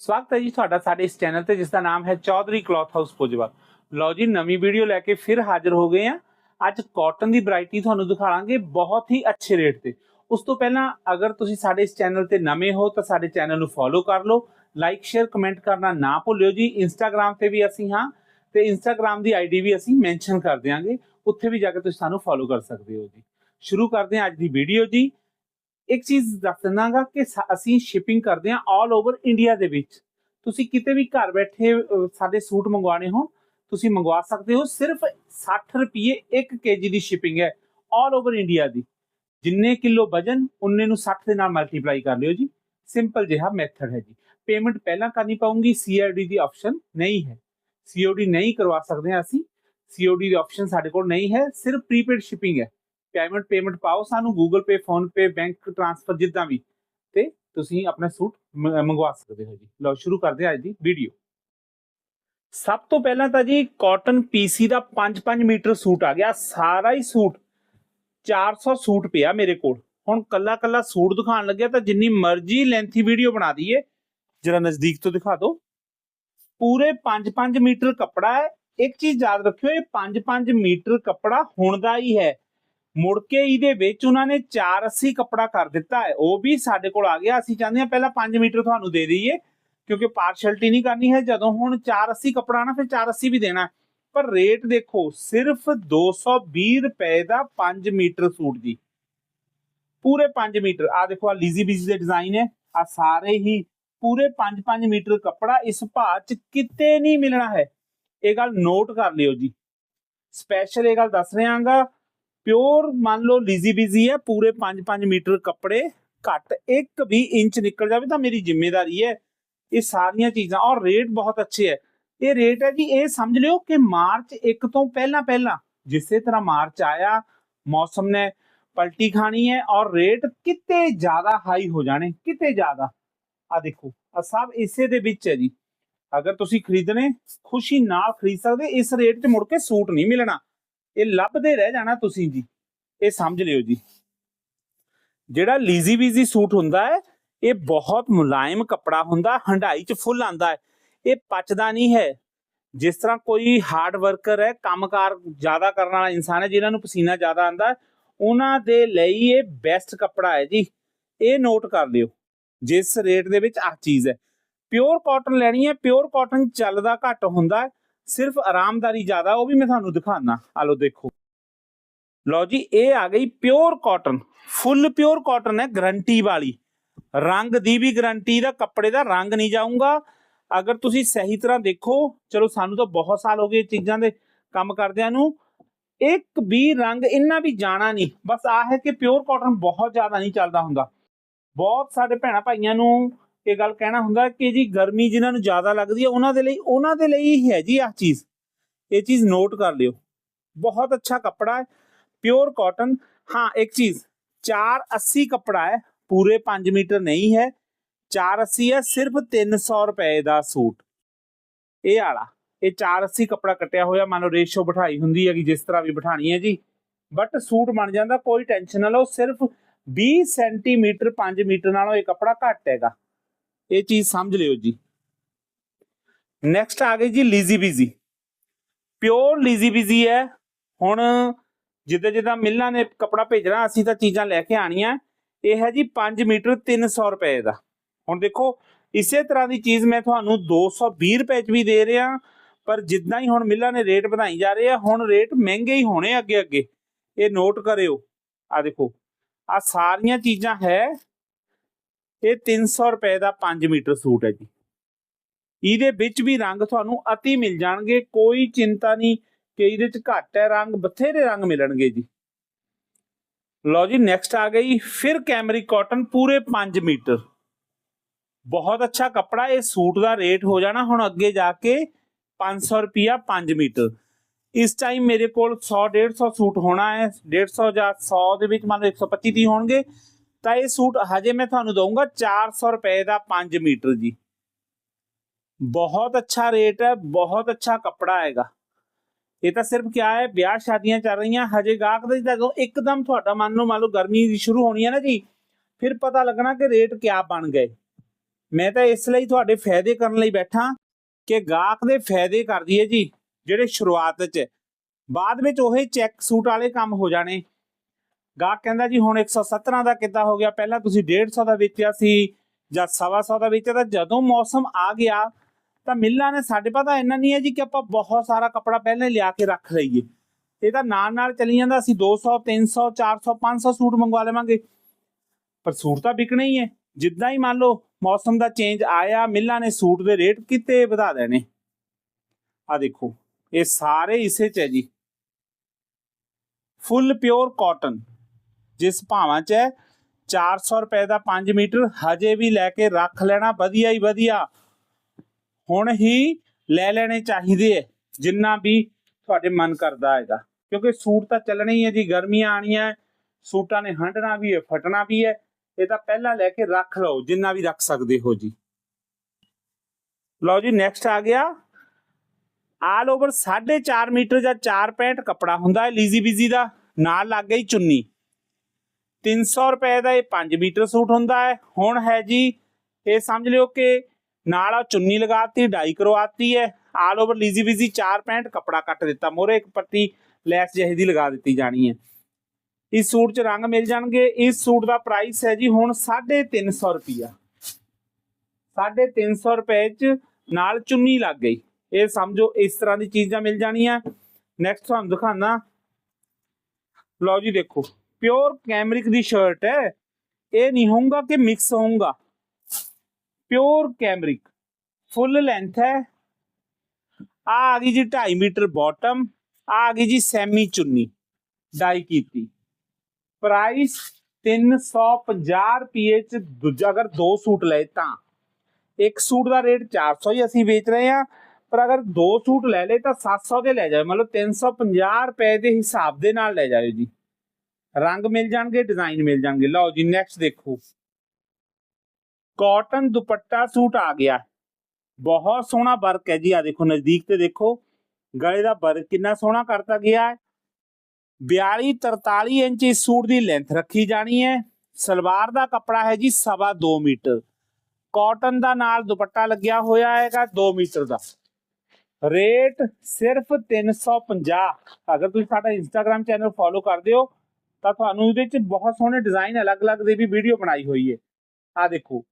ਸਵਾਗਤ ਹੈ ਜੀ ਤੁਹਾਡਾ ਸਾਡੇ ਇਸ ਚੈਨਲ ਤੇ ਜਿਸ ਦਾ ਨਾਮ ਹੈ ਚੌਧਰੀ ਕਲੌਥ ਹਾਊਸ ਪੁਜਵਾ ਲਓ ਜੀ, ਨਵੀਂ ਵੀਡੀਓ ਲੈ ਕੇ ਫਿਰ ਹਾਜ਼ਰ ਹੋ ਗਏ ਆ ਅੱਜ ਕਾਟਨ ਦੀ ਵੈਰਾਈਟੀ ਤੁਹਾਨੂੰ ਦਿਖਾਵਾਂਗੇ ਬਹੁਤ ਹੀ ਅੱਛੇ ਰੇਟ ਤੇ। ਉਸ ਤੋਂ ਪਹਿਲਾਂ ਅਗਰ ਤੁਸੀਂ ਸਾਡੇ ਇਸ ਚੈਨਲ ਤੇ ਨਵੇਂ ਹੋ, ਤਾਂ ਸਾਡੇ ਚੈਨਲ ਨੂੰ ਫੋਲੋ ਕਰ ਲਓ। ਲਾਈਕ ਸ਼ੇਅਰ ਕਮੈਂਟ ਕਰਨਾ ਨਾ ਭੁੱਲਿਓ ਜੀ। ਇੰਸਟਾਗ੍ਰam ਤੇ ਵੀ ਅਸੀਂ ਹਾਂ ਤੇ ਇੰਸਟਾਗ੍ਰam ਦੀ ਆਈਡੀ ਵੀ ਅਸੀਂ ਮੈਂਸ਼ਨ ਕਰ ਦਿਆਂਗੇ। ਉੱਥੇ ਵੀ ਜਾ ਕੇ ਤੁਸੀਂ ਸਾਨੂੰ ਫੋਲੋ ਕਰ ਸਕਦੇ ਹੋ ਜੀ। ਸ਼ੁਰੂ ਕਰਦੇ ਹਾਂ ਅੱਜ ਦੀ ਵੀਡੀਓ ਜੀ। ਇੱਕ ਚੀਜ਼ ਦੱਸ ਦਿੰਦਾਗਾ ਕਿ ਅਸੀਂ ਸ਼ਿਪਿੰਗ ਕਰਦੇ ਹਾਂ ਆਲ ਓਵਰ ਇੰਡੀਆ ਦੇ ਵਿੱਚ। ਤੁਸੀਂ ਕਿਤੇ ਵੀ ਘਰ ਬੈਠੇ ਸਾਡੇ ਸੂਟ ਮੰਗਵਾਣੇ ਹੋਣ, ਤੁਸੀਂ ਮੰਗਵਾ ਸਕਦੇ ਹੋ, ਸਿਰਫ 60 ਰੁਪਏ 1 ਕੇਜੀ ਦੀ ਸ਼ਿਪਿੰਗ ਹੈ ਆਲ ਓਵਰ ਇੰਡੀਆ ਦੀ। ਜਿੰਨੇ ਕਿਲੋ ਵਜਨ, ਉਨੇ ਨੂੰ 60 ਦੇ ਨਾਲ ਮਲਟੀਪਲਾਈ ਕਰ ਲਿਓ ਜੀ। ਸਿੰਪਲ ਜਿਹਾ ਮੈਥਡ ਹੈ ਜੀ। ਪੇਮੈਂਟ ਪਹਿਲਾਂ ਕਰਨੀ ਪਾਉਂਗੀ ਸੀਆਰਡੀ ਦੀ ਆਪਸ਼ਨ ਨਹੀਂ ਹੈ। ਸੀਓਡੀ ਨਹੀਂ ਕਰਵਾ ਸਕਦੇ ਹਾਂ ਅਸੀਂ। ਸੀਓਡੀ ਦੀ ਆਪਸ਼ਨ ਸਾਡੇ ਕੋਲ ਨਹੀਂ ਹੈ, ਸਿਰਫ ਪ੍ਰੀਪੇਡ ਸ਼ਿਪਿੰਗ ਹੈ। ਪੇਮੈਂਟ ਪੇਮੈਂਟ ਪਾਓ, ਸਾਨੂੰ Google pay PhonePe bank transfer ਜਿੱਦਾਂ ਵੀ। ਤੇ ਤੁਸੀਂ ਆਪਣਾ ਸੂਟ ਮੰਗਵਾ ਸਕਦੇ ਹੋ ਜੀ। ਲਓ, ਸ਼ੁਰੂ ਕਰਦੇ ਹਾਂ ਅੱਜ ਦੀ ਵੀਡੀਓ ਸਭ ਤੋਂ ਪਹਿਲਾਂ ਤਾਂ ਜੀ ਕਾਟਨ ਪੀਸੀ ਦਾ 5-5 ਮੀਟਰ ਸੂਟ ਆ ਗਿਆ। ਸਾਰਾ ਹੀ ਸੂਟ 400 ਸੂਟ ਪਿਆ ਮੇਰੇ ਕੋਲ। ਹੁਣ ਕੱਲਾ ਕੱਲਾ ਸੂਟ ਦਿਖਾਉਣ ਲੱਗਿਆ ਤਾਂ ਜਿੰਨੀ ਮਰਜ਼ੀ ਲੈਂਥੀ ਵੀਡੀਓ ਬਣਾ ਦਈਏ। ਜਰਾ ਨਜ਼ਦੀਕ ਤੋਂ ਦਿਖਾ ਦਿਓ। ਪੂਰੇ 5-5 ਮੀਟਰ ਕੱਪੜਾ ਹੈ। ਇੱਕ ਚੀਜ਼ ਯਾਦ ਰੱਖਿਓ, ਇਹ 5-5 ਮੀਟਰ ਕੱਪੜਾ ਹੁਣ ਦਾ ਹੀ ਹੈ। ਮੁੜ ਕੇ ਇਹਦੇ ਵਿੱਚ ਉਹਨਾਂ ਨੇ 480 ਕੱਪੜਾ ਕਰ ਦਿੱਤਾ ਹੈ। ਉਹ ਵੀ ਸਾਡੇ ਕੋਲ ਆ ਗਿਆ। ਅਸੀਂ ਚਾਹੁੰਦੇ ਹਾਂ ਪਹਿਲਾਂ 5 ਮੀਟਰ ਤੁਹਾਨੂੰ ਦੇ ਦਈਏ, ਕਿਉਂਕਿ ਪਾਰਸ਼ਲਟੀ ਨਹੀਂ ਕਰਨੀ ਹੈ। ਜਦੋਂ ਹੁਣ 480 ਕੱਪੜਾ ਨਾ, ਫਿਰ 480 ਵੀ ਦੇਣਾ ਪਰ ਰੇਟ ਦੇਖੋ, ਸਿਰਫ 220 ਰੁਪਏ ਦਾ 5 ਮੀਟਰ ਸੂਟ ਜੀ। ਪੂਰੇ 5 ਮੀਟਰ। ਆ ਦੇਖੋ ਆ ਲੀਜ਼ੀ ਬੀਜ਼ੀ ਦੇ ਡਿਜ਼ਾਈਨ ਹੈ। ਆ ਸਾਰੇ ਹੀ ਪੂਰੇ 5-5 ਮੀਟਰ ਕੱਪੜਾ ਇਸ ਭਾਅ ਚ ਕਿਤੇ ਨਹੀਂ ਮਿਲਣਾ ਹੈ। ਇਹ ਗੱਲ ਨੋਟ ਕਰ ਲਿਓ ਜੀ। ਸਪੈਸ਼ਲ ਇਹ ਗੱਲ ਦੱਸ ਰਿਹਾਗਾ। ਪਿਓਰ ਮੰਨ ਲਓ ਲੀਜ਼ੀ ਬੀਜ਼ੀ ਹੈ ਪੂਰੇ 5-5 ਮੀਟਰ ਕੱਪੜੇ ਘੱਟ ਇੱਕ ਵੀ ਇੰਚ ਨਿਕਲ ਜਾਵੇ ਤਾਂ ਮੇਰੀ ਜ਼ਿੰਮੇਵਾਰੀ ਹੈ ਇਹ ਸਾਰੀਆਂ ਚੀਜ਼ਾਂ ਔਰ ਰੇਟ ਬਹੁਤ ਅੱਛੇ ਹੈ ਇਹ ਰੇਟ ਹੈ ਜੀ ਇਹ ਸਮਝ ਲਿਓ ਕਿ ਮਾਰਚ 1 ਤੋਂ ਪਹਿਲਾਂ ਪਹਿਲਾਂ ਜਿਸੇ ਤਰ੍ਹਾਂ ਮਾਰਚ ਆਇਆ ਮੌਸਮ ਨੇ ਪਲਟੀ ਖਾਣੀ ਹੈ ਔਰ ਰੇਟ ਕਿਤੇ ਜ਼ਿਆਦਾ ਹਾਈ ਹੋ ਜਾਣੇ ਕਿਤੇ ਜ਼ਿਆਦਾ ਆ ਦੇਖੋ ਆ ਸਭ ਇਸੇ ਦੇ ਵਿੱਚ ਹੈ ਜੀ ਅਗਰ ਤੁਸੀਂ ਖਰੀਦਣੇ ਖੁਸ਼ੀ ਨਾਲ ਖਰੀਦ ਸਕਦੇ ਇਸ ਰੇਟ 'ਚ ਮੁੜ ਕੇ ਸੂਟ ਨਹੀਂ ਮਿਲਣਾ ਇਹ ਲੱਭਦੇ ਰਹਿ ਜਾਣਾ ਤੁਸੀਂ ਜੀ। ਇਹ ਸਮਝ ਲਿਓ ਜੀ। ਜਿਹੜਾ ਲੀਜ਼ੀ ਵੀਜ਼ੀ ਸੂਟ ਹੁੰਦਾ ਹੈ, ਇਹ ਬਹੁਤ ਮੁਲਾਇਮ ਕੱਪੜਾ ਹੁੰਦਾ ਹੰਡਾਈ 'ਚ ਫੁੱਲ ਆਂਦਾ ਹੈ। ਇਹ ਪਚਦਾ ਨਹੀਂ ਹੈ। ਜਿਸ ਤਰ੍ਹਾਂ ਕੋਈ ਹਾਰਡ ਵਰਕਰ ਹੈ, ਕੰਮਕਾਰ ਜ਼ਿਆਦਾ ਕਰਨ ਵਾਲਾ ਇਨਸਾਨ ਹੈ, ਜਿਨ੍ਹਾਂ ਨੂੰ ਪਸੀਨਾ ਜ਼ਿਆਦਾ ਆਂਦਾ ਉਹਨਾਂ ਦੇ ਲਈ ਇਹ ਬੈਸਟ ਕੱਪੜਾ ਹੈ ਜੀ। ਇਹ ਨੋਟ ਕਰ ਲਿਓ, ਜਿਸ ਰੇਟ ਦੇ ਵਿੱਚ ਆਹ ਚੀਜ਼ ਹੈ। ਪਿਓਰ ਕਾਟਨ ਲੈਣੀ ਹੈ ਪਿਓਰ ਕਾਟਨ ਚੱਲਦਾ ਘੱਟ ਹੁੰਦਾ ਹੈ। ਸਿਰਫ ਆਰਾਮਦਾਰੀ ਜ਼ਿਆਦਾ, ਉਹ ਵੀ ਮੈਂ ਤੁਹਾਨੂੰ ਦਿਖਾਣਾ ਆ ਲਓ ਦੇਖੋ। ਲਓ ਜੀ, ਇਹ ਆ ਗਈ pure cotton full pure cotton ਹੈ ਗਰੰਟੀ ਵਾਲੀ। ਰੰਗ ਦੀ ਵੀ ਗਰੰਟੀ ਦਾ, ਕੱਪੜੇ ਦਾ ਰੰਗ ਨਹੀਂ ਜਾਊਗਾ। ਅਗਰ ਤੁਸੀਂ ਸਹੀ ਤਰ੍ਹਾਂ ਦੇਖੋ, ਚਲੋ ਸਾਨੂੰ ਤਾਂ ਬਹੁਤ ਸਾਲ ਹੋ ਗਏ ਚੀਜ਼ਾਂ ਦੇ ਕੰਮ ਕਰਦਿਆਂ ਨੂੰ। ਇੱਕ ਵੀ ਰੰਗ ਇੰਨਾ ਵੀ ਜਾਣਾ ਨਹੀਂ। ਬਸ ਆ ਹੈ ਕਿ ਪਿਓਰ ਕਾਟਨ ਬਹੁਤ ਜ਼ਿਆਦਾ ਨਹੀਂ ਚੱਲਦਾ ਹੁੰਦਾ। ਬਹੁਤ ਸਾਡੇ ਭੈਣਾ ਭਾਈਆਂ ਨੂੰ ਇਹ ਗੱਲ ਕਹਿਣਾ ਹੁੰਦਾ ਕਿ ਜੀ ਗਰਮੀ ਜਿਨ੍ਹਾਂ ਨੂੰ ਜ਼ਿਆਦਾ ਲੱਗਦੀ ਹੈ ਉਹਨਾਂ ਦੇ ਲਈ, ਉਹਨਾਂ ਦੇ ਲਈ ਹੀ ਹੈ ਜੀ ਆਹ ਚੀਜ਼। ਇਹ ਚੀਜ਼ ਨੋਟ ਕਰ ਲਿਓ। ਬਹੁਤ ਅੱਛਾ ਕੱਪੜਾ ਹੈ ਪਿਓਰ ਕਾਟਨ ਹਾਂ, ਇੱਕ ਚੀਜ਼ 480 ਕੱਪੜਾ ਹੈ, ਪੂਰੇ 5 ਮੀਟਰ ਨਹੀਂ ਹੈ 480 ਹੈ, ਸਿਰਫ 300 ਰੁਪਏ ਦਾ ਸੂਟ। ਇਹ ਆਲਾ, ਇਹ 480 ਕੱਪੜਾ ਕੱਟਿਆ ਹੋਇਆ, ਮੰਨ ਲਓ ਰੇਸ਼ੋ ਬਿਠਾਈ ਹੁੰਦੀ ਹੈ ਕਿ ਜਿਸ ਤਰ੍ਹਾਂ ਵੀ ਬਿਠਾਣੀ ਹੈ ਜੀ। ਬਟ ਸੂਟ ਬਣ ਜਾਂਦਾ, ਕੋਈ ਟੈਨਸ਼ਨ ਨਾ ਲਓ, ਸਿਰਫ 20 ਸੈਂਟੀਮੀਟਰ 5 ਮੀਟਰ ਨਾਲੋਂ ਇਹ ਕੱਪੜਾ ਘੱਟ ਹੈਗਾ। ਇਹ ਚੀਜ਼ ਸਮਝ ਲਿਓ ਜੀ। ਨੈਕਸਟ ਆ ਗਈ ਜੀ lizzy bizzy pure lizzy bizzy ਹੈ। ਹੁਣ ਜਿੱਦਾਂ ਜਿੱਦਾਂ ਮਿਲਾਂ ਨੇ ਕੱਪੜਾ ਭੇਜਣਾ, ਅਸੀਂ ਤਾਂ ਚੀਜ਼ਾਂ ਲੈ ਕੇ ਆਣੀਆਂ ਇਹ ਹੈ ਜੀ 5 ਮੀਟਰ 300 ਰੁਪਏ ਦਾ। ਹੁਣ ਦੇਖੋ, ਇਸੇ ਤਰ੍ਹਾਂ ਦੀ ਚੀਜ਼ ਮੈਂ ਤੁਹਾਨੂੰ 220 ਰੁਪਏ ਚ ਵੀ ਦੇ ਰਿਹਾ, ਪਰ ਜਿੱਦਾਂ ਹੀ ਹੁਣ ਮਿਲਾਂ ਨੇ ਰੇਟ ਵਧਾਈ ਜਾ ਰਹੇ ਆ, ਹੁਣ ਰੇਟ ਮਹਿੰਗੇ ਹੀ ਹੋਣੇ ਅੱਗੇ ਅੱਗੇ ਇਹ ਨੋਟ ਕਰਿਓ। ਆ ਦੇਖੋ ਆ ਸਾਰੀਆਂ ਚੀਜ਼ਾਂ ਹੈ ਇਹ 300 ਰੁਪਏ ਦਾ 5 ਮੀਟਰ ਸੂਟ ਹੈ ਜੀ। ਇਹਦੇ ਵਿੱਚ ਵੀ ਰੰਗ ਤੁਹਾਨੂੰ ਅਤੀ ਮਿਲ ਜਾਣਗੇ, ਕੋਈ ਚਿੰਤਾ ਨਹੀਂ ਕਿ ਇਹਦੇ ਚ ਘੱਟ ਹੈ ਰੰਗ, ਬਥੇਰੇ ਰੰਗ ਮਿਲਣਗੇ ਜੀ। ਲਓ ਜੀ ਨੈਕਸਟ ਆ ਗਈ, ਫਿਰ ਕੈਮਰਿਕ ਕਾਟਨ ਪੂਰੇ 5 ਮੀਟਰ। ਬਹੁਤ ਅੱਛਾ ਕੱਪੜਾ, ਇਹ ਸੂਟ ਦਾ ਰੇਟ ਹੋ ਜਾਣਾ ਹੁਣ ਅੱਗੇ ਜਾ ਕੇ 500 ਰੁਪਿਆ 5 ਮੀਟਰ। ਇਸ ਟਾਈਮ ਮੇਰੇ ਕੋਲ 100 150 ਸੂਟ ਹੋਣਾ ਹੈ 150 ਜਾਂ 100 ਦੇ ਵਿੱਚ ਮੰਨ ਲਓ 125 ਦੀ ਹੋਣਗੇ। ਤਾਂ ਇਹ ਸੂਟ ਹਜੇ ਮੈਂ ਤੁਹਾਨੂੰ ਦਊਂਗਾ 400 ਰੁਪਏ ਦਾ 5 ਮੀਟਰ ਜੀ। ਬਹੁਤ ਅੱਛਾ ਰੇਟ ਹੈ, ਬਹੁਤ ਅੱਛਾ ਕੱਪੜਾ ਹੈਗਾ। ਇਹ ਤਾਂ ਸਿਰਫ ਕਿਆ ਹੈ, ਵਿਆਹ ਸ਼ਾਦੀਆਂ ਚੱਲ ਰਹੀਆਂ, ਹਜੇ ਗਾਹਕ ਦੇ ਜਦੋਂ ਇੱਕਦਮ ਤੁਹਾਡਾ ਮੰਨ ਲਓ ਮੰਨ ਲਓ, ਗਰਮੀ ਸ਼ੁਰੂ ਹੋਣੀ ਹੈ ਨਾ ਜੀ, ਫਿਰ ਪਤਾ ਲੱਗਣਾ ਕਿ ਰੇਟ ਕਿਆ ਬਣ ਗਏ। ਮੈਂ ਤਾਂ ਇਸ ਲਈ ਤੁਹਾਡੇ ਫਾਇਦੇ ਕਰਨ ਲਈ ਬੈਠਾ ਕਿ ਗਾਹਕ ਦੇ ਫਾਇਦੇ ਕਰ ਦਈਏ ਜੀ, ਜਿਹੜੇ ਸ਼ੁਰੂਆਤ 'ਚ। ਬਾਅਦ ਵਿੱਚ ਉਹੀ ਚੈੱਕ ਸੂਟ ਵਾਲੇ ਕੰਮ ਹੋ ਜਾਣੇ। ਗਾਹਕ ਕਹਿੰਦਾ ਜੀ, ਹੁਣ 117 ਦਾ ਕਿੱਦਾਂ ਹੋ ਗਿਆ? ਪਹਿਲਾਂ ਤੁਸੀਂ 150 ਦਾ ਵੇਚਿਆ ਸੀ ਜਾਂ 125 ਦਾ ਵੇਚਿਆ ਤਾਂ ਜਦੋਂ ਮੌਸਮ ਆ ਗਿਆ ਤਾਂ ਮਿੱਲਾਂ ਨੇ ਸਾਡੇ ਪਤਾ ਇੰਨਾ ਨਹੀਂ ਹੈ ਜੀ ਕਿ ਆਪਾਂ ਬਹੁਤ ਸਾਰਾ ਕੱਪੜਾ ਪਹਿਲਾਂ ਹੀ ਲਿਆ ਕੇ ਰੱਖ ਲਈਏ। ਇਹ ਤਾਂ ਨਾਲ ਨਾਲ ਚੱਲੀ ਜਾਂਦਾ, ਅਸੀਂ 200 300 400 500 ਸੂਟ ਮੰਗਵਾ ਲਵਾਂਗੇ। ਪਰ ਸੂਟ ਤਾਂ ਵਿਕਣੇ ਹੀ ਹੈ। ਜਿੱਦਾਂ ਹੀ ਮੰਨ ਲਓ ਮੌਸਮ ਦਾ ਚੇਂਜ ਆਇਆ, ਮਿੱਲਾਂ ਨੇ ਸੂਟ ਦੇ ਰੇਟ ਕਿਤੇ ਵਧਾ ਦੇਣੇ। ਆ ਦੇਖੋ, ਇਹ ਸਾਰੇ ਇਸੇ ਚ ਹੈ ਜੀ। ਫੁੱਲ ਪਿਓਰ ਕਾਟਨ ਜਿਸ ਭਾਵਾਂ ਚ ਹੈ 400 ਰੁਪਏ ਦਾ 5 ਮੀਟਰ ਹਜੇ ਵੀ ਲੈ ਕੇ ਰੱਖ ਲੈਣਾ, ਵਧੀਆ ਹੀ ਵਧੀਆ। ਹੁਣ ਹੀ ਲੈ ਲੈਣੇ ਚਾਹੀਦੇ ਹੈ ਜਿੰਨਾ ਵੀ ਤੁਹਾਡੇ ਮਨ ਕਰਦਾ ਹੈਗਾ। ਕਿਉਂਕਿ ਸੂਟ ਤਾਂ ਚੱਲਣੇ ਹੀ ਹੈ ਜੀ, ਗਰਮੀਆਂ ਆਣੀਆਂ ਸੂਟਾਂ ਨੇ ਹੰਡਣਾ ਵੀ ਹੈ ਫਟਣਾ ਵੀ ਹੈ ਇਹ ਤਾਂ ਪਹਿਲਾਂ ਲੈ ਕੇ ਰੱਖ ਲਓ, ਜਿੰਨਾ ਵੀ ਰੱਖ ਸਕਦੇ ਹੋ ਜੀ। ਲਓ ਜੀ ਨੈਕਸਟ ਆ ਗਿਆ। ਆਲ ਓਵਰ 4.5 ਮੀਟਰ ਜਾਂ 4.65 ਕੱਪੜਾ ਹੁੰਦਾ ਹੈ ਲੀਜ਼ੀ ਬੀਜ਼ੀ ਦਾ, ਨਾਲ ਲੱਗ ਗਈ ਚੁੰਨੀ। 300 ਰੁਪਏ ਦਾ ਇਹ 5 ਮੀਟਰ ਸੂਟ ਹੁੰਦਾ ਹੈ। ਹੁਣ ਹੈ ਜੀ, ਇਹ ਸਮਝ ਲਿਓ ਕਿ ਨਾਲ ਆ ਚੁੰਨੀ ਲਗਾਤੀ ਡਾਈ ਕਰਵਾਤੀ ਹੈ। ਆਲ ਓਵਰ ਲੀਜ਼ੀ ਬੀਜ਼ੀ 4.65 ਕੱਪੜਾ ਕੱਟ ਦਿੱਤਾ। ਮੋਰੇ ਇੱਕ ਪੱਟੀ ਲੈਸ ਜਿਹੀ ਦੀ ਲਗਾ ਦਿੱਤੀ ਜਾਣੀ ਹੈ। ਇਸ ਸੂਟ 'ਚ ਰੰਗ ਮਿਲ ਜਾਣਗੇ। ਇਸ ਸੂਟ ਦਾ ਪ੍ਰਾਈਸ ਹੈ ਜੀ ਹੁਣ 350 ਰੁਪਿਆ 350 ਰੁਪਏ 'ਚ ਨਾਲ ਚੁੰਨੀ ਲੱਗ ਗਈ। ਇਹ ਸਮਝੋ ਇਸ ਤਰ੍ਹਾਂ ਦੀ ਚੀਜ਼ਾਂ ਮਿਲ ਜਾਣੀਆਂ। ਨੈਕਸਟ ਤੁਹਾਨੂੰ ਦਿਖਾਣਾ ਲਓ ਜੀ ਦੇਖੋ। ਪਿਓਰ ਕੈਮਰਿਕ ਦੀ ਸ਼ਰਟ ਹੈ। ਇਹ ਨਹੀਂ ਹੋਊਗਾ ਕਿ ਮਿਕਸ ਹੋਊਗਾ। ਪਿਓਰ ਕੈਮਰਿਕ ਫੁੱਲ ਲੈਂਥ ਹੈ। ਆ ਆ ਗਈ ਜੀ 2.5 ਮੀਟਰ ਬਾਟਮ ਆ ਆ ਗਈ ਜੀ ਸੈਮੀ ਚੁੰਨੀ ਡਾਈ ਕੀਤੀ। ਪ੍ਰਾਈਸ 350 ਰੁਪਏ ਚ ਦੂਜਾ, ਅਗਰ ਦੋ ਸੂਟ ਲਏ ਤਾਂ। ਇੱਕ ਸੂਟ ਦਾ ਰੇਟ 400 ਹੀ ਅਸੀਂ ਵੇਚ ਰਹੇ ਹਾਂ, ਪਰ ਅਗਰ ਦੋ ਸੂਟ ਲੈ ਲਏ ਤਾਂ 700 ਦੇ ਲੈ ਜਾਓ। ਮਤਲਬ 350 ਰੁਪਏ ਦੇ ਹਿਸਾਬ ਦੇ ਨਾਲ ਲੈ ਜਾਓ ਜੀ। ਰੰਗ ਮਿਲ ਜਾਣਗੇ, ਡਿਜ਼ਾਈਨ ਮਿਲ ਜਾਣਗੇ। ਲਓ ਜੀ ਨੈਕਸਟ ਦੇਖੋ। ਕਾਟਨ ਦੁਪੱਟਾ ਸੂਟ ਆ ਗਿਆ। ਬਹੁਤ ਸੋਹਣਾ ਵਰਕ ਹੈ ਜੀ ਆ ਦੇਖੋ, ਨਜ਼ਦੀਕ ਤੇ ਦੇਖੋ। ਗਲੇ ਦਾ ਵਰਕ ਕਿੰਨਾ ਸੋਹਣਾ ਕਰਤਾ ਗਿਆ ਹੈ। 42 43 ਇੰਚ ਇਸ ਸੂਟ ਦੀ ਲੈਂਥ ਰੱਖੀ ਜਾਣੀ ਹੈ। ਸਲਵਾਰ ਦਾ ਕੱਪੜਾ ਹੈ ਜੀ, ਸਵਾ 2 ਮੀਟਰ। ਕਾਟਨ ਦਾ ਨਾਲ ਦੁਪੱਟਾ ਲੱਗਿਆ ਹੋਇਆ ਹੈਗਾ 2 ਮੀਟਰ ਦਾ। ਰੇਟ ਸਿਰਫ 350 ਅਗਰ ਤੁਸੀਂ ਸਾਡਾ ਇੰਸਟਾਗ੍ਰam ਚੈਨਲ ਫੋਲੋ ਕਰਦੇ ਹੋ ਤਾਂ ਤੁਹਾਨੂੰ ਇਹਦੇ ਵਿੱਚ ਬਹੁਤ ਸੋਹਣੇ ਡਿਜ਼ਾਈਨ ਅਲੱਗ-ਅਲੱਗ ਦੇ ਵੀ ਵੀਡੀਓ ਬਣਾਈ ਹੋਈ ਹੈ ਆ ਦੇਖੋ।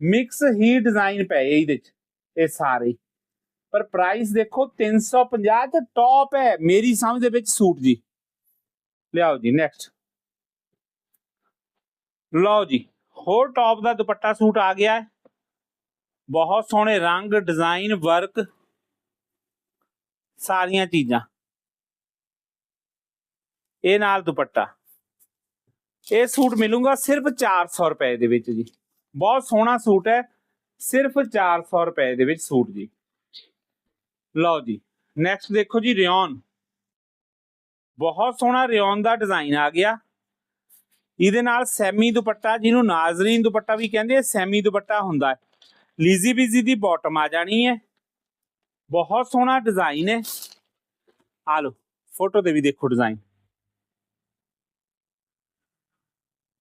ਮਿਕਸ ਹੀ ਡਿਜ਼ਾਈਨ ਪਏ ਇਹਦੇ ਵਿੱਚ ਇਹ ਸਾਰੇ। ਪਰ ਪ੍ਰਾਈਸ ਦੇਖੋ 350 ਤੇ ਟੌਪ ਹੈ, ਮੇਰੀ ਸਮਝ ਦੇ ਵਿੱਚ ਸੂਟ ਜੀ। ਲਿਆਓ ਜੀ ਨੈਕਸਟ ਲਓ ਜੀ, ਹੋਰ ਟੌਪ ਦਾ ਦੁਪੱਟਾ ਸੂਟ ਆ ਗਿਆ। ਹੈ ਬਹੁਤ ਸੋਹਣੇ ਰੰਗ ਡਿਜ਼ਾਈਨ ਵਰਕ ਸਾਰੀਆਂ ਚੀਜ਼ਾਂ। ਇਹ ਨਾਲ ਦੁਪੱਟਾ। ਇਹ ਸੂਟ ਮਿਲੂਗਾ ਸਿਰਫ 400 ਰੁਪਏ ਦੇ ਵਿੱਚ ਜੀ। ਬਹੁਤ ਸੋਹਣਾ ਸੂਟ ਹੈ, ਸਿਰਫ 400 ਰੁਪਏ ਦੇ ਵਿੱਚ ਸੂਟ ਜੀ। ਲਓ ਜੀ ਨੈਕਸਟ ਦੇਖੋ ਜੀ ਰਿਓਨ। ਬਹੁਤ ਸੋਹਣਾ ਰਿਓਨ ਦਾ ਡਿਜ਼ਾਈਨ ਆ ਗਿਆ। ਇਹਦੇ ਨਾਲ ਸੈਮੀ ਦੁਪੱਟਾ, ਜਿਹਨੂੰ ਨਾਜ਼ਰੀਨ ਦੁਪੱਟਾ ਵੀ ਕਹਿੰਦੇ ਆ, ਸੈਮੀ ਦੁਪੱਟਾ ਹੁੰਦਾ ਹੈ। ਲੀਜ਼ੀ ਬੀਜ਼ੀ ਦੀ ਬਾਟਮ ਆ ਜਾਣੀ ਹੈ। ਬਹੁਤ ਸੋਹਣਾ ਡਿਜ਼ਾਈਨ ਹੈ। ਆ ਲਓ, ਫੋਟੋ ਤੇ ਵੀ ਦੇਖੋ ਡਿਜ਼ਾਈਨ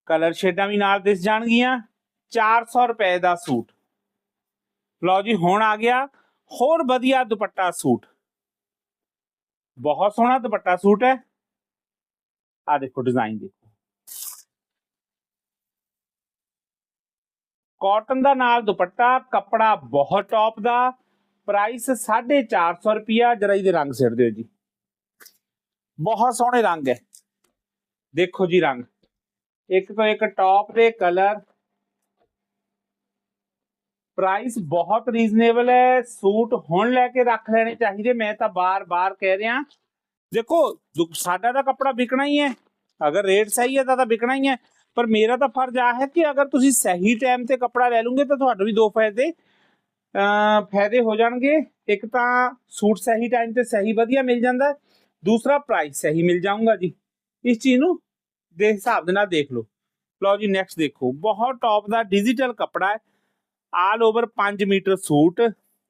ਕਲਰ ਸ਼ੇਡਾਂ ਵੀ ਨਾਲ ਦਿਸ ਜਾਣਗੀਆਂ। 400 ਰੁਪਏ ਦਾ ਸੂਟ। ਲਓ ਜੀ, ਹੁਣ ਆ ਗਿਆ ਹੋਰ ਵਧੀਆ ਦੁਪੱਟਾ ਸੂਟ। ਬਹੁਤ ਸੋਹਣਾ ਦੁਪੱਟਾ ਸੂਟ ਹੈ। ਆ ਦੇਖੋ ਡਿਜ਼ਾਈਨ ਦੇਖੋ। ਕਾਟਨ ਦਾ ਨਾਲ ਦੁਪੱਟਾ, ਕੱਪੜਾ ਬਹੁਤ ਟੌਪ ਦਾ। ਪ੍ਰਾਈਸ 450 ਰੁਪਿਆ ਜਰਾ ਇਹਦੇ ਰੰਗ ਸਿਰ ਦਿਓ ਜੀ। ਬਹੁਤ ਸੋਹਣੇ ਰੰਗ ਹੈ। ਦੇਖੋ ਜੀ ਰੰਗ। ਇੱਕ ਤੋਂ ਇੱਕ ਟੌਪ ਦੇ ਕਲਰ ਪ੍ਰਾਈਸ ਬਹੁਤ ਰੀਜ਼ਨੇਬਲ ਹੈ ਸੂਟ ਹੁਣ ਲੈ ਕੇ ਰੱਖ ਲੈਣੇ ਚਾਹੀਦੇ ਮੈਂ ਤਾਂ ਬਾਰ-ਬਾਰ ਕਹਿ ਰਿਹਾ ਦੇਖੋ ਦੁ- ਸਾਡਾ ਤਾਂ ਕੱਪੜਾ ਵਿਕਣਾ ਹੀ ਹੈ ਅਗਰ ਰੇਟ ਸਹੀ ਹੈ ਤਾਂ ਤਾਂ ਵਿਕਣਾ ਹੀ ਹੈ ਪਰ ਮੇਰਾ ਤਾਂ ਫਰਜ਼ ਆ ਹੈ ਕਿ ਅਗਰ ਤੁਸੀਂ ਸਹੀ ਟਾਈਮ ਤੇ ਕੱਪੜਾ ਲੈ ਲਓਗੇ ਤਾਂ ਤੁਹਾਨੂੰ ਵੀ ਦੋ ਫਾਇਦੇ ਅ ਫਾਇਦੇ ਹੋ ਜਾਣਗੇ ਇੱਕ ਤਾਂ ਸੂਟ ਸਹੀ ਟਾਈਮ ਤੇ ਸਹੀ ਵਧੀਆ ਮਿਲ ਜਾਂਦਾ ਹੈ ਦੂਸਰਾ ਪ੍ਰਾਈਸ ਸਹੀ ਮਿਲ ਜਾਊਗਾ ਜੀ ਇਸ ਚੀਜ਼ ਨੂੰ ਦੇ ਹਿਸਾਬ ਦੇ ਨਾਲ ਦੇਖ ਲਓ। ਲਓ ਜੀ ਨੈਕਸਟ ਦੇਖੋ। ਬਹੁਤ ਟੌਪ ਦਾ ਡਿਜੀਟਲ ਕੱਪੜਾ ਹੈ। All over 5 metre suit.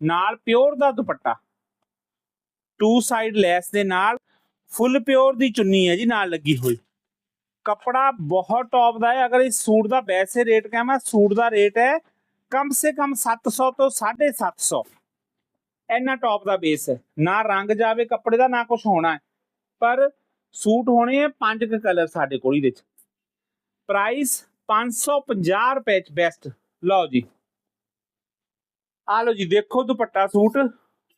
ਨਾਲ ਪਿਓਰ ਦਾ ਦੁਪੱਟਾ। ਟੂ ਸਾਈਡ ਲੈਸ ਦੇ ਨਾਲ। ਫੁੱਲ ਪਿਓਰ ਦੀ ਚੁੰਨੀ ਹੈ ਜੀ, ਨਾਲ ਲੱਗੀ ਹੋਈ। ਕੱਪੜਾ ਬਹੁਤ ਟੌਪ ਦਾ ਹੈ। ਅਗਰ ਇਸ ਸੂਟ ਦਾ ਵੈਸੇ ਰੇਟ ਕਹਾਂ ਸੂਟ ਦਾ ਰੇਟ ਹੈ ਕਮ ਸੇ ਕਮ 700 ਤੋਂ 750 ਇੰਨਾ ਟੌਪ ਦਾ ਬੇਸ ਹੈ। ਨਾ ਰੰਗ ਜਾਵੇ ਕੱਪੜੇ ਦਾ, ਨਾ ਕੁਝ ਹੋਣਾ ਹੈ। ਪਰ ਸੂਟ ਹੋਣੇ ਆ ਪੰਜ ਕੁ ਕਲਰ ਸਾਡੇ ਕੋਲ ਇਹਦੇ ਚ। ਪ੍ਰਾਈਸ 550 ਰੁਪਏ ਚ ਬੈਸਟ ਲਓ ਜੀ। ਆ ਲਓ ਜੀ, ਦੇਖੋ ਦੁਪੱਟਾ ਸੂਟ।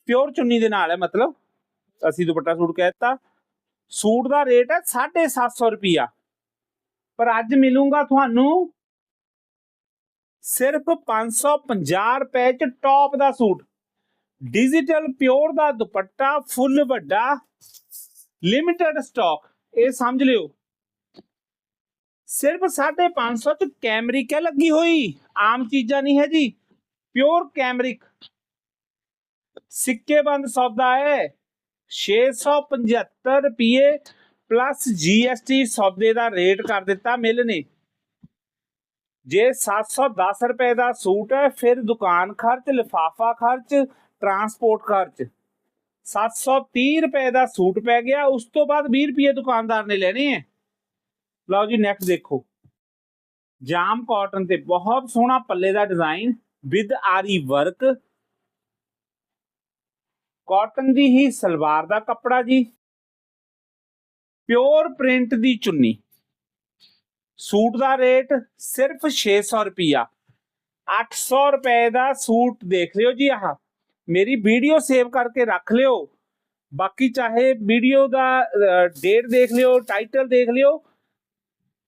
ਪਿਓਰ ਚੁੰਨੀ ਦੇ ਨਾਲ ਹੈ ਮਤਲਬ। ਅਸੀਂ ਦੁਪੱਟਾ ਸੂਟ ਕਹਿਤਾ ਸੂਟ ਦਾ ਰੇਟ ਹੈ 750 ਰੁਪਿਆ ਪਰ ਅੱਜ ਮਿਲੂਗਾ ਤੁਹਾਨੂੰ ਸਿਰਫ 550 ਰੁਪਏ ਚ ਟੌਪ ਦਾ ਸੂਟ। ਡਿਜੀਟਲ ਪਿਓਰ ਦਾ ਦੁਪੱਟਾ ਫੁੱਲ ਵੱਡਾ। ਲਿਮਿਟਡ ਸਟਾਕ ਇਹ ਸਮਝ ਲਿਓ। ਸਿਰਫ 550 ਚ ਕੈਮਰਿਕ ਹੈ, ਲੱਗੀ ਹੋਈ। ਆਮ ਚੀਜ਼ਾਂ ਨਹੀਂ ਹੈ ਜੀ ਪਿਓਰ ਕੈਮਰਿਕ। ਸਿੱਕੇ ਸੌਦਾ ਹੈ 675 ਰੁਪਏ ਪਲੱਸ GST ਸੌਦੇ ਦਾ ਰੇਟ ਕਰ ਦਿੱਤਾ ਮਿਲ ਨੇ। ਜੇ 710 ਰੁਪਏ ਦਾ ਸੂਟ ਹੈ, ਫਿਰ ਦੁਕਾਨ ਖਰਚ, ਲਿਫਾਫਾ ਖਰਚ ਟਰਾਂਸਪੋਰਟ ਖਰਚ। 730 ਰੁਪਏ ਦਾ ਸੂਟ ਪੈ ਗਿਆ, ਉਸ ਤੋਂ ਬਾਅਦ 20 ਰੁਪਏ ਦੁਕਾਨਦਾਰ ਨੇ ਲੈਣੇ ਹੈ ਲਓ ਜੀ ਨੈਕਸਟ ਦੇਖੋ। ਜਾਮ ਕਾਟਨ ਤੇ ਬਹੁਤ ਸੋਹਣਾ ਪੱਲੇ ਦਾ design with aari work cotton ਦੀ ਹੀ ਸਲਵਾਰ ਦਾ ਕੱਪੜਾ ਜੀ। ਪਿਓਰ ਪ੍ਰਿੰਟ ਦੀ ਚੁੰਨੀ। ਸੂਟ ਦਾ ਰੇਟ ਸਿਰਫ 600 ਰੁਪਿਆ 800 ਰੁਪਏ ਦਾ ਸੂਟ ਦੇਖ ਲਿਓ ਜੀ ਆਹ। ਮੇਰੀ ਵੀਡੀਓ ਸੇਵ ਕਰਕੇ ਰੱਖ ਲਿਓ। ਬਾਕੀ ਚਾਹੇ ਵੀਡੀਓ ਦਾ ਡੇਟ ਦੇਖ ਲਿਓ ਟਾਈਟਲ ਦੇਖ ਲਿਓ।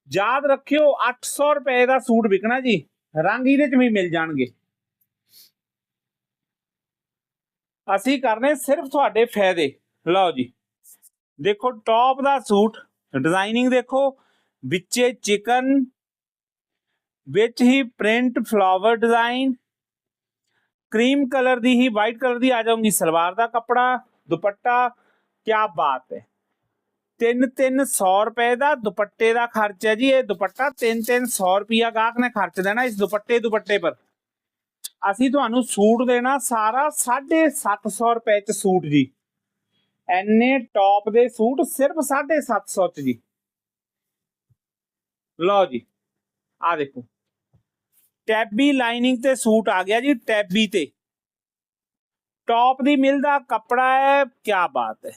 ਯਾਦ ਰੱਖਿਓ 800 ਰੁਪਏ ਦਾ ਸੂਟ ਵਿਕਣਾ ਜੀ। ਰੰਗ ਇਹਦੇ ਚ ਵੀ ਮਿਲ ਜਾਣਗੇ। ਅਸੀਂ ਕਰਨੇ ਸਿਰਫ ਤੁਹਾਡੇ ਫਾਇਦੇ। ਲਓ ਜੀ। ਦੇਖੋ ਟੌਪ ਦਾ ਸੂਟ ਡਿਜ਼ਾਈਨਿੰਗ ਦੇਖੋ। ਵਿੱਚੇ ਚਿਕਨ ਵਿੱਚ ਹੀ print flower design cream colour ਦੀ ਹੀ, ਵਾਈਟ ਕਲਰ ਦੀ ਆ ਜਾਊਗੀ। ਸਲਵਾਰ ਦਾ ਕੱਪੜਾ, ਦੁਪੱਟਾ ਕੀ ਬਾਤ ਹੈ। 3-300 ਰੁਪਏ ਦਾ ਦੁਪੱਟੇ ਦਾ ਖਰਚ ਹੈ ਜੀ। ਇਹ ਦੁਪੱਟਾ 3-300 ਰੁਪਿਆ ਗਾਹਕ ਨੇ ਖਰਚ ਦੇਣਾ ਇਸ ਦੁਪੱਟੇ ਦੁਪੱਟੇ ਪਰ। ਅਸੀਂ ਤੁਹਾਨੂੰ ਸੂਟ ਦੇਣਾ ਸਾਰਾ 750 ਰੁਪਏ ਚ ਸੂਟ ਜੀ। ਐਨੇ ਟੌਪ ਦੇ ਸੂਟ ਸਿਰਫ 750 ਚ ਜੀ। ਲਓ ਜੀ ਆ ਦੇਖੋ। ਟੈਬੀ ਲਾਈਨਿੰਗ ਤੇ ਸੂਟ ਆ ਗਿਆ ਜੀ, ਟੈਬੀ ਤੇ। ਟੌਪ ਦੀ ਮਿਲ ਦਾ ਕੱਪੜਾ ਹੈ ਕੀ ਬਾਤ ਹੈ।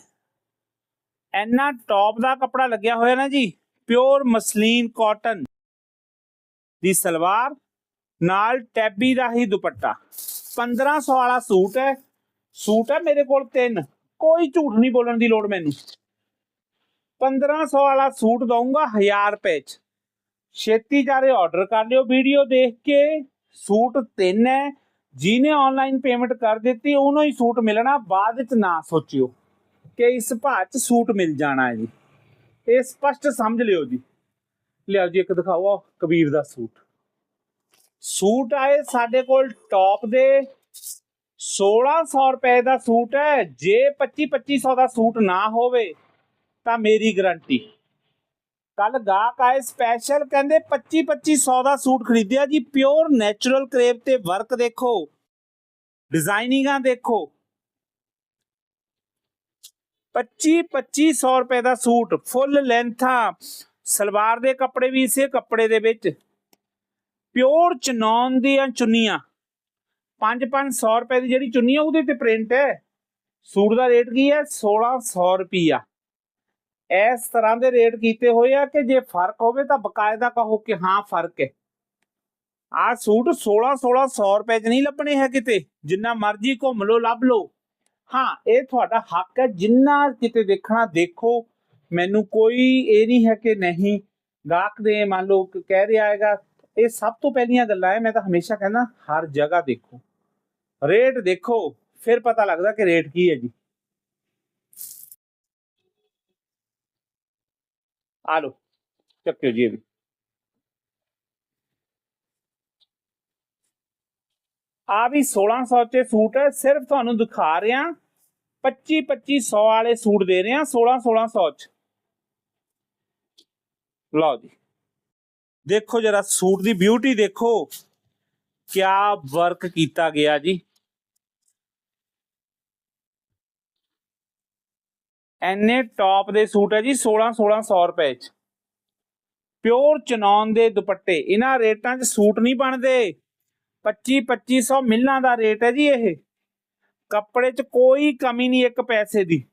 ਐਨਾ ਟੌਪ ਦਾ ਕੱਪੜਾ ਲੱਗਿਆ ਹੋਇਆ ਨਾ ਜੀ, ਪਿਓਰ ਮਸਲੀਨ ਕਾਟਨ ਦੀ ਸਲਵਾਰ, ਨਾਲ ਟੈਬੀ ਦਾ ਹੀ ਦੁਪੱਟਾ। 1500 ਵਾਲਾ ਸੂਟ ਹੈ ਸੂਟ ਹੈ ਮੇਰੇ ਕੋਲ ਤਿੰਨ, ਕੋਈ ਝੂਠ ਨਹੀਂ ਬੋਲਣ ਦੀ ਲੋੜ ਮੈਨੂੰ। 1500 ਵਾਲਾ ਸੂਟ ਦਊਂਗਾ 1000 ਰੁਪਏ ਚ। ਛੇਤੀ ਜਾਰੇ ਆਰਡਰ ਕਰ ਲਿਓ ਵੀਡੀਓ ਦੇਖ ਕੇ। ਸੂਟ ਤਿੰਨ ਹੈ। ਜਿਹਨੇ ਆਨਲਾਈਨ ਪੇਮੈਂਟ ਕਰ ਦਿੱਤੀ, ਉਹਨੂੰ ਹੀ ਸੂਟ ਮਿਲਣਾ। ਬਾਅਦ ਵਿੱਚ ਨਾ ਸੋਚਿਓ ਕਿ ਇਸ ਭਾਅ ਚ ਸੂਟ ਮਿਲ ਜਾਣਾ ਹੈ ਜੀ। ਇਹ ਸਪਸ਼ਟ ਸਮਝ ਲਿਓ ਜੀ। ਲਿਆਓ ਜੀ, ਇੱਕ ਦਿਖਾਓ ਕਬੀਰ ਦਾ ਸੂਟ। ਸੂਟ ਆਏ ਸਾਡੇ ਕੋਲ ਟੌਪ ਦੇ। 1600 ਰੁਪਏ ਦਾ ਸੂਟ ਹੈ। ਜੇ 25 2500 ਦਾ ਸੂਟ ਨਾ ਹੋਵੇ, ਤਾਂ ਮੇਰੀ ਗਾਰੰਟੀ ਕੱਲ ਗਾਹਕ ਆਏ ਸਪੈਸ਼ਲ ਕਹਿੰਦੇ 25 2500 ਦਾ ਸੂਟ ਖਰੀਦਿਆ ਜੀ ਪਿਓਰ ਨੈਚੁਰਲ ਕਰੇਪ ਤੇ ਵਰਕ ਦੇਖੋ। ਡਿਜ਼ਾਈਨਿੰਗਾਂ ਦੇਖੋ। 25 2500 ਰੁਪਏ ਦਾ ਸੂਟ ਫੁੱਲ ਲੈਂਥਾਂ ਸਲਵਾਰ ਦੇ ਕੱਪੜੇ ਵੀ ਇਸੇ ਕੱਪੜੇ ਦੇ ਵਿੱਚ। ਪਿਓਰ ਚਨੌਨ ਦੀਆਂ ਚੁੰਨੀਆਂ। 5-500 ਰੁਪਏ ਦੀ ਜਿਹੜੀ ਚੁੰਨੀ ਹੈ ਉਹਦੇ ਤੇ ਪ੍ਰਿੰਟ ਹੈ। ਸੂਟ ਦਾ ਰੇਟ ਕੀ ਹੈ? 1600 ਰੁਪਿਆ ਇਸ ਤਰ੍ਹਾਂ ਦੇ ਰੇਟ ਕੀਤੇ ਹੋਏ ਆ ਕਿ ਜੇ ਫ਼ਰਕ ਹੋਵੇ ਤਾਂ ਬਕਾਇਦਾ ਕਹੋ ਕਿ ਹਾਂ, ਫ਼ਰਕ ਹੈ। ਆ ਸੂਟ 16 1600 ਰੁਪਏ 'ਚ ਨਹੀਂ ਲੱਭਣੇ ਹੈ ਕਿਤੇ। ਜਿੰਨਾ ਮਰਜ਼ੀ ਘੁੰਮ ਲਓ, ਲੱਭ ਲਓ। ਹਾਂ, ਇਹ ਤੁਹਾਡਾ ਹੱਕ ਹੈ। ਜਿੰਨਾ ਕਿਤੇ ਦੇਖਣਾ, ਦੇਖੋ। ਮੈਨੂੰ ਕੋਈ ਇਹ ਨਹੀਂ ਹੈ ਕਿ ਨਹੀਂ। ਗਾਹਕ ਦੇ ਮੰਨ ਲਓ ਕਹਿ ਰਿਹਾ ਹੈਗਾ, ਇਹ ਸਭ ਤੋਂ ਪਹਿਲੀਆਂ ਗੱਲਾਂ ਹੈ। ਮੈਂ ਤਾਂ ਹਮੇਸ਼ਾ ਕਹਿੰਦਾ, ਹਰ ਜਗ੍ਹਾ ਦੇਖੋ। ਰੇਟ ਦੇਖੋ, ਫਿਰ ਪਤਾ ਲੱਗਦਾ ਕਿ ਰੇਟ ਕੀ ਹੈ ਜੀ। ਆ ਲਓ ਚੱਕਿਓ ਜੀ ਆ ਵੀ 1600 ਚ ਸੂਟ ਹੈ ਸਿਰਫ ਤੁਹਾਨੂੰ ਦਿਖਾ ਰਿਹਾ 25 2500 ਵਾਲੇ ਸੂਟ ਦੇ ਰਹੇ ਆ 16 1600 ਚ। ਲਓ ਜੀ। ਦੇਖੋ ਜਰਾ ਸੂਟ ਦੀ ਬਿਊਟੀ ਦੇਖੋ। ਕਿਆ ਵਰਕ ਕੀਤਾ ਗਿਆ ਜੀ। ਐਨੇ ਟੌਪ ਦੇ ਸੂਟ ਹੈ ਜੀ 16 1600 ਰੁਪਏ ਚ। ਪਿਓਰ ਚਨੌਨ ਦੇ ਦੁਪੱਟੇ, ਇਹਨਾਂ ਰੇਟਾਂ 'ਚ ਸੂਟ ਨਹੀਂ ਬਣਦੇ। 25 2500 ਮਿਲਾਂ ਦਾ ਰੇਟ ਹੈ ਜੀ ਇਹ। ਕੱਪੜੇ 'ਚ ਕੋਈ ਕਮੀ ਨਹੀਂ ਇੱਕ ਪੈਸੇ ਦੀ।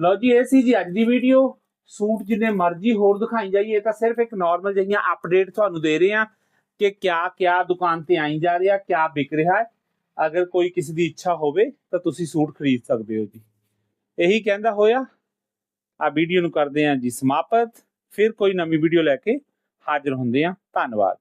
ਲਓ ਜੀ, ਇਹ ਸੀ ਜੀ ਅੱਜ ਦੀ ਵੀਡੀਓ ਸੂਟ ਜਿੰਨੇ ਮਰਜ਼ੀ ਹੋਰ ਦਿਖਾਈ ਜਾਈਏ ਤਾਂ ਸਿਰਫ ਇੱਕ ਨਾਰਮਲ ਜਿਹੀਆਂ ਅਪਡੇਟ ਤੁਹਾਨੂੰ ਦੇ ਰਹੇ ਆ ਕਿ ਕਿਆ ਕਿਆ ਦੁਕਾਨ ਤੇ ਆਈ ਜਾ ਰਿਹਾ, ਕਿਆ ਵਿਕ ਰਿਹਾ ਹੈ। ਅਗਰ ਕੋਈ ਕਿਸੇ ਦੀ ਇੱਛਾ ਹੋਵੇ ਤਾਂ ਤੁਸੀਂ ਸੂਟ ਖਰੀਦ ਸਕਦੇ ਹੋ ਜੀ। ਇਹੀ ਕਹਿੰਦਾ ਹੋਇਆ ਆ ਵੀਡੀਓ ਨੂੰ ਕਰਦੇ ਹਾਂ ਜੀ ਸਮਾਪਤ। ਫਿਰ ਕੋਈ ਨਵੀਂ ਵੀਡੀਓ ਲੈ ਕੇ ਹਾਜ਼ਰ ਹੁੰਦੇ ਹਾਂ। ਧੰਨਵਾਦ।